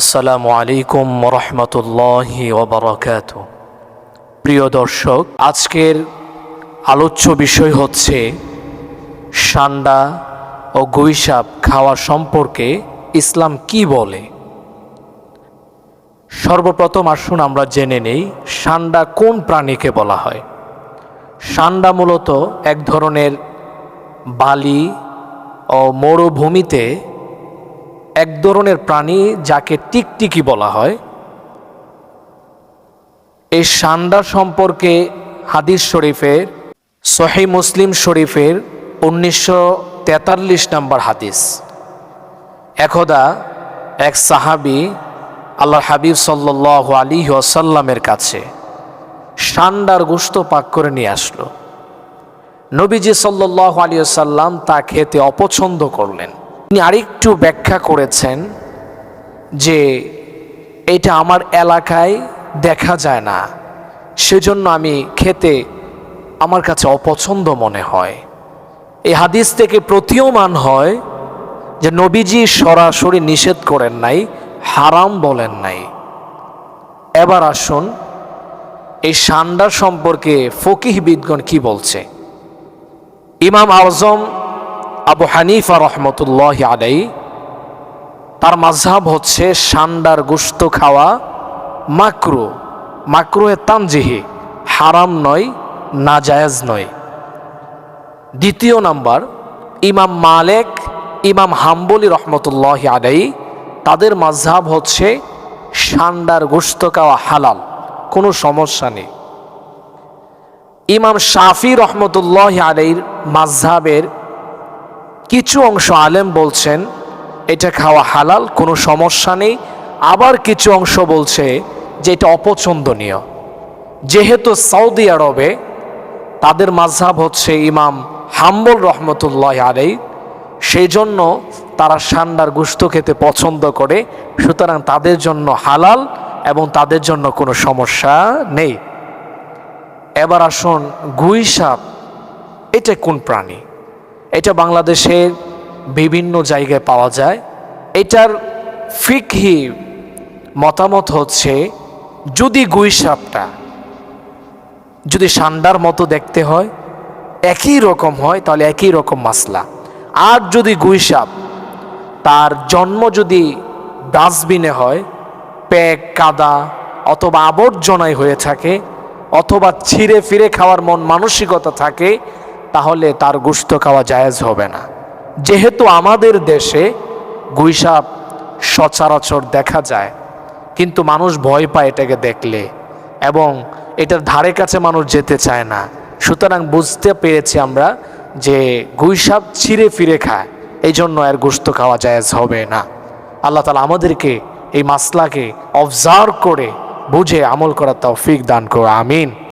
আসসালামু আলাইকুম রহমতুল্লাহি ওবরাকাত। প্রিয় দর্শক, আজকের আলোচ্য বিষয় হচ্ছে সান্ডা ও গুইসাপ খাওয়া সম্পর্কে ইসলাম কি বলে? সর্বপ্রথম আসুন আমরা জেনে নেই সান্ডা কোন প্রাণীকে বলা হয়। সান্ডা মূলত এক ধরনের বালি ও মরুভূমিতে এক ধরনের প্রাণী যাকে টিকটিকি বলা হয়। এই সান্ডা সম্পর্কে হাদিস শরীফের সহি মুসলিম শরীফের উনিশশো তেতাল্লিশ নম্বর হাদিস। একদা এক সাহাবি আল্লাহ হাবিব সাল্লাহ আলী ওসাল্লামের কাছে সান্ডার গোস্ত পাক করে নিয়ে আসলো। নবীজি সাল্লাহ আলী সাল্লাম তা খেতে অপছন্দ করলেন। তিনি আরেকটু ব্যাখ্যা করেছেন যে এটা আমার এলাকায় দেখা যায় না। সেজন্য আমি খেতে আমার কাছে অপছন্দ মনে হয়। এই হাদিস থেকে প্রতীয়মান হয় যে নবীজি সরাসরি নিষেধ করেন নাই, হারাম বলেন নাই। এবার আসুন এই সান্ডার সম্পর্কে ফকিহ বিদগণ কি বলছে? ইমাম আজম আবু হানিফা রহমতুল্লাহ আলাই তার মাঝহাব হচ্ছে সান্ডার গুস্ত খাওয়া মাকরু। মাকরুয়ে তানজিহি, হারাম নয়, নাজায়াজ নয়। দ্বিতীয় নাম্বার, ইমাম মালেক, ইমাম হাম্বলি রহমতুল্লাহ আলাই তাদের মাঝহাব হচ্ছে সান্ডার গোস্ত খাওয়া হালাল, কোনো সমস্যা নেই। ইমাম শাফি রহমতুল্লাহ আলাইর মাঝহাবের কিছু অংশ আলেম বলছেন, এটা খাওয়া হালাল, কোনো সমস্যা নেই। আবার কিছু অংশ বলছে যে এটা অপছন্দনীয়। যেহেতু সৌদি আরবে তাদের মাঝহাব হচ্ছে ইমাম হাম্বল রহমতুল্লাহ আলাই সেই জন্য তারা সান্ডার গুস্ত খেতে পছন্দ করে, সুতরাং তাদের জন্য হালাল এবং তাদের জন্য কোনো সমস্যা নেই। এবার আসুন গুইসাপ এটা কোন প্রাণী? এটা বাংলাদেশের বিভিন্ন জায়গায় পাওয়া যায়। এটার ফিকহি মতামত হচ্ছে, যদি গুই সাপটা, যদি সান্ডার মতো দেখতে হয়, একই রকম হয়, তাহলে একই রকম মাসলা। আর যদি গুই সাপ, তার জন্ম যদি ডাস্টবিনে হয় প্যাক কাদা অথবা আবর্জনায় হয়ে থাকে, অথবা ছিঁড়ে ফিরে খাওয়ার মন মানসিকতা থাকে তাহলে তার গুস্ত খাওয়া জায়েজ হবে না। যেহেতু আমাদের দেশে গুইসাপ সচরাচর দেখা যায়, কিন্তু মানুষ ভয় পায় এটাকে দেখলে এবং এটার ধারে কাছে মানুষ যেতে চায় না। সুতরাং বুঝতে পেরেছি আমরা যে গুইসাপ ছিঁড়ে ফিরে খায় এই জন্য এর গুস্ত খাওয়া জায়েজ হবে না। আল্লাহ তালা আমাদেরকে এই মাসলাকে অবজার্ভ করে বুঝে আমল করার তৌফিক দান করো, আমিন।